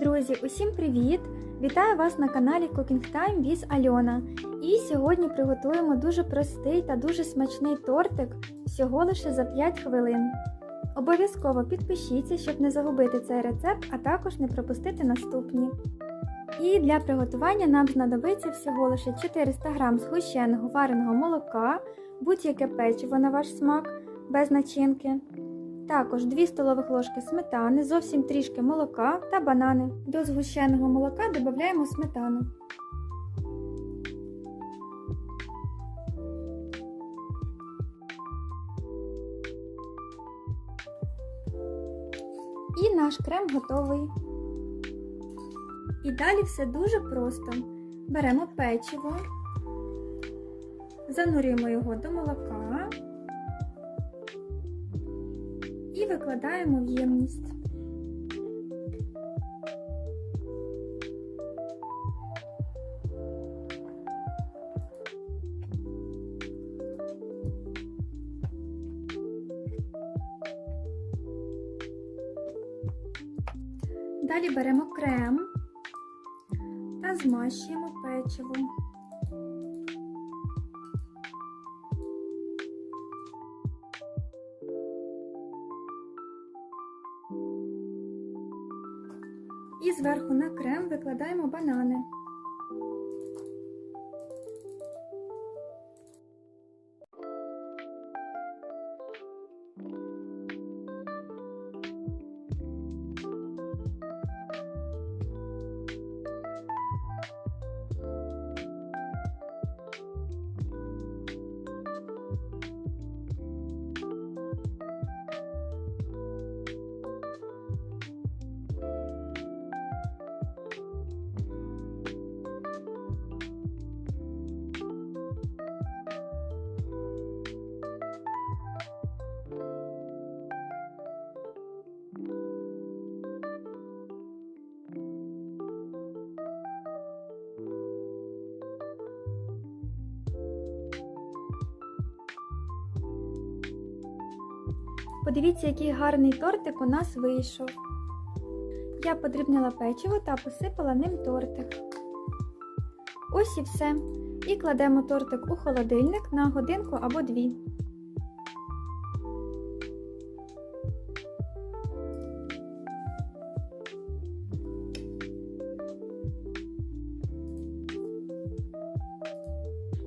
Друзі, усім привіт! Вітаю вас на каналі Cooking Time with Альона. І сьогодні приготуємо дуже простий та дуже смачний тортик всього лише за 5 хвилин. Обов'язково підпишіться, щоб не загубити цей рецепт, а також не пропустити наступні. І для приготування нам знадобиться всього лише 400 г згущеного вареного молока, будь-яке печиво на ваш смак, без начинки. Також 2 столових ложки сметани, зовсім трішки молока та банани. До згущеного молока додаємо сметану. І наш крем готовий. І далі все дуже просто. Беремо печиво, занурюємо його до молока викладаємо в ємність. Далі беремо крем та змащуємо печиво. І зверху на крем викладаємо банани. Подивіться, який гарний тортик у нас вийшов. Я подрібнила печиво та посипала ним тортик. Ось і все. І кладемо тортик у холодильник на годинку або дві.